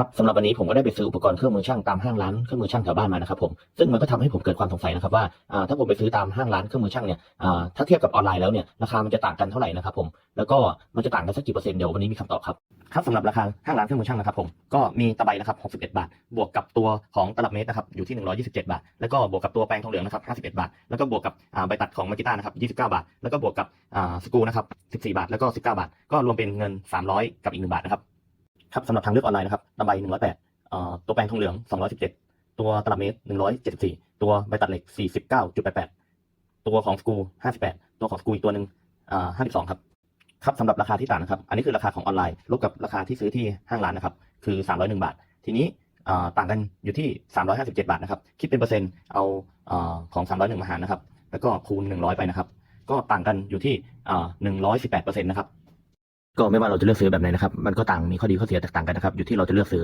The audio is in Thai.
ครับสำหรับวันนี้ผมก็ได้ไปซื้ออุปกรณ์เครื่องมือช่างตามห้างร้านเครื่องมือช่างแถวบ้านมานะครับผมซึ่งมันก็ทำให้ผมเกิดความสงสัยนะครับว่าถ้าผมไปซื้อตามห้างร้านเครื่องมือช่างเนี่ยถ้าเทียบกับออนไลน์แล้วเนี่ยราคามันจะต่างกันเท่าไหร่นะครับผมแล้วก็มันจะต่างกันสักกี่เปอร์เซ็นต์เดี๋ยววันนี้มีคำตอบครับครับสำหรับราคาห้างร้านเครื่องมือช่างนะครับผมก็มีตะไบนะครับ61 บาท บวกกับตัวของตลับเมตรนะครับอยู่ที่ 127 บาท แล้วก็บวกกับตัวแปรงทองเหลืองนะครับ51 บาท แล้วก็บวกกับใบตัดของมากิต้านะครับ29 บาท แล้วก็บวกกับอ่าสกูนะครับ14 บาท แล้วก็ 19 บาท ก็รวมเป็นเงิน 300 กับอีก1บาทนะครับ ครับสำหรับทางเลือกออนไลน์นะครับตะไบ108อ่าตัวแปรงทองเหลือง 217 ตัวตลับเมตร 174 ตัวใบตัดเหล็ก 49.88 ตัวของสกู58 ตัวของสกูอีกตัวหนึ่งอ่า52 ครับ ครับสำหรับราคาที่ต่างนะครับ อันนี้คือราคาของออนไลน์ลบกับราคาที่ซื้อที่ห้างร้านนะครับ คือ 301 บาท ทีนี้ต่างกันอยู่ที่ 357 บาทนะครับ คิดเป็นเปอร์เซ็นต์เอาอาของ 301 มาหารนะครับ แล้วก็คูณ 100 ไปนะครับ ก็ต่างกันอยู่ที่ 118เปอร์เซ็นต์นะครับ ก็ไม่ว่าเราจะเลือกซื้อแบบไหนนะครับ มันก็ต่างมีข้อดีข้อเสียแตกต่างกันนะครับ อยู่ที่เราจะเลือกซื้อ